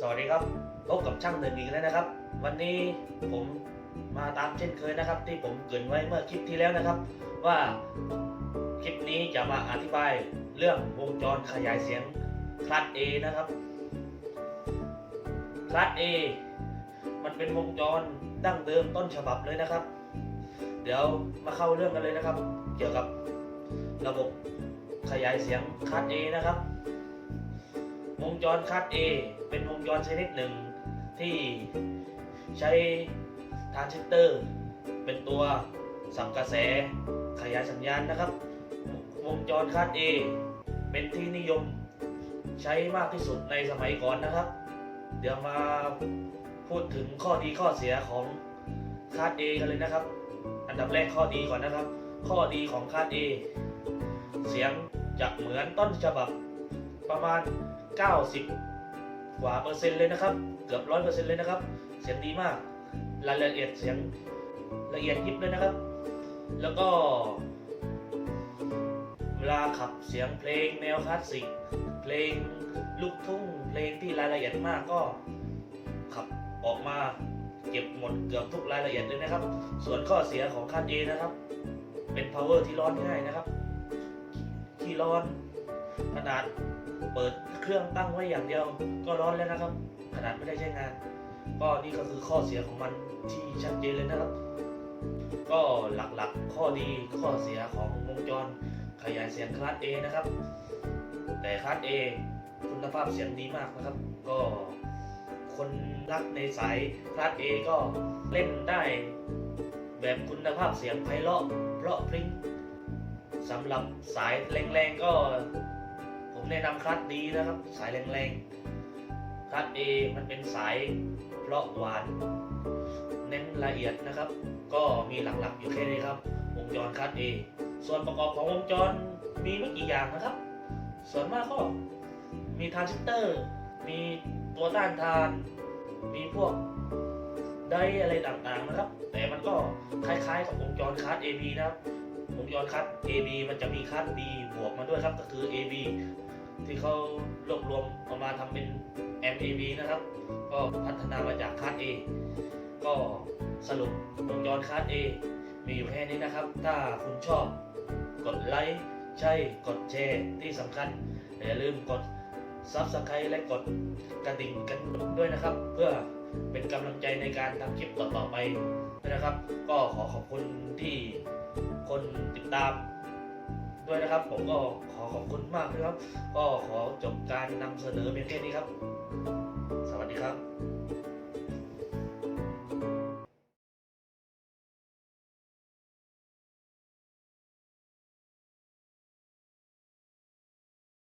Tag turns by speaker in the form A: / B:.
A: สวัสดีครับพบกับช่างเดินอีกแล้วนะครับ วันนี้ผมมาตามเช่นเคยนะครับ ที่ผมเกรินไว้เมื่อคลิปที่แล้วนะครับ ว่าคลิปนี้จะมาอธิบายเรื่องวงจรขยายเสียงคลาส A นะครับคลาส A มันเป็นวงจรดั้งเดิมต้นฉบับเลยนะครับ เดี๋ยวมาเข้าเรื่องกันเลยนะครับ เกี่ยวกับระบบขยายเสียงคลาส A นะครับ วงจรคาด A เป็นวงจรชนิดหนึ่งที่ใช้ทรานซิสเตอร์ เป็นตัวสังกระแสขยายสัญญาณนะครับ วงจรคาด A เป็นที่นิยมใช้มากที่สุดในสมัยก่อนนะครับ เดี๋ยวมาพูดถึงข้อดีข้อเสียของคาด A กันเลยนะครับ อันดับแรกข้อดีก่อนนะครับ ข้อดีของคาด A เสียงจะเหมือนต้นฉบับประมาณ 90 กว่าเปอร์เซ็นต์เลยนะครับ เกือบร้อยเปอร์เซ็นต์เลยนะครับ เสียงดีมาก รายละเอียดเสียงละเอียดยิบเลยนะครับ แล้วก็ เวลาขับเสียงเพลงแนวคลาสสิก เพลงลูกทุ่ง เพลงที่รายละเอียดมากก็ขับออกมาเก็บหมดเกือบทุกรายละเอียดเลยนะครับ ส่วนข้อเสียของคาด A นะครับ เป็น power ที่ร้อนง่ายนะครับ ที่ร้อนขนาด เปิดเครื่องตั้งไว้อย่างเดียวก็ร้อนแล้วนะครับ ขนาดไม่ได้ใช้งาน ก็นี่ก็คือข้อเสียของมันที่ชัดเจนเลยนะครับ ก็หลักๆข้อดีข้อเสียของวงจรขยายเสียงคลาส A นะครับ แต่คลาส A คุณภาพเสียงดีมากนะครับ ก็คนรักในสายคลาส A ก็เล่นได้แบบคุณภาพเสียงไพเราะเพราะพริ้งสำหรับสายแรงๆก็ แนะนำคลัตดีนะครับ สายแรงๆคลัต A มันเป็นสายเพราะหวาน เน้นละเอียดนะครับ ก็มีหลักๆอยู่แค่นี้ครับ วงจรคลัต A ส่วนประกอบของวงจรมีไม่กี่อย่างนะครับ ส่วนมากก็มีทรานซิสเตอร์ มีตัวต้านทาน มีพวกไดอะไรต่างๆนะครับ แต่มันก็คล้ายๆกับวงจรคาร์ด AB นะครับวงจรคัด AB มันจะมีคัด B บวกมาด้วยครับก็คือ AB ที่เขารวบรวมเอามาทำเป็น MAB นะครับ ก็พัฒนามาจากคัด A ก็สรุปวงจรคัด A มีอยู่แค่นี้นะครับ ถ้าคุณชอบกดไลค์ใช่กดแชร์ที่สำคัญ อย่าลืมกด Subscribe และกดกระดิ่งกันด้วยนะครับ เพื่อเป็นกำลังใจในการทำคลิปต่อๆไปนะครับ ก็ขอขอบคุณที่คนติดตาม ด้วยนะครับ ผมก็ขอขอบคุณมากนะครับ ก็ขอจบการนำเสนอเพียงแค่นี้ครับสวัสดีครับ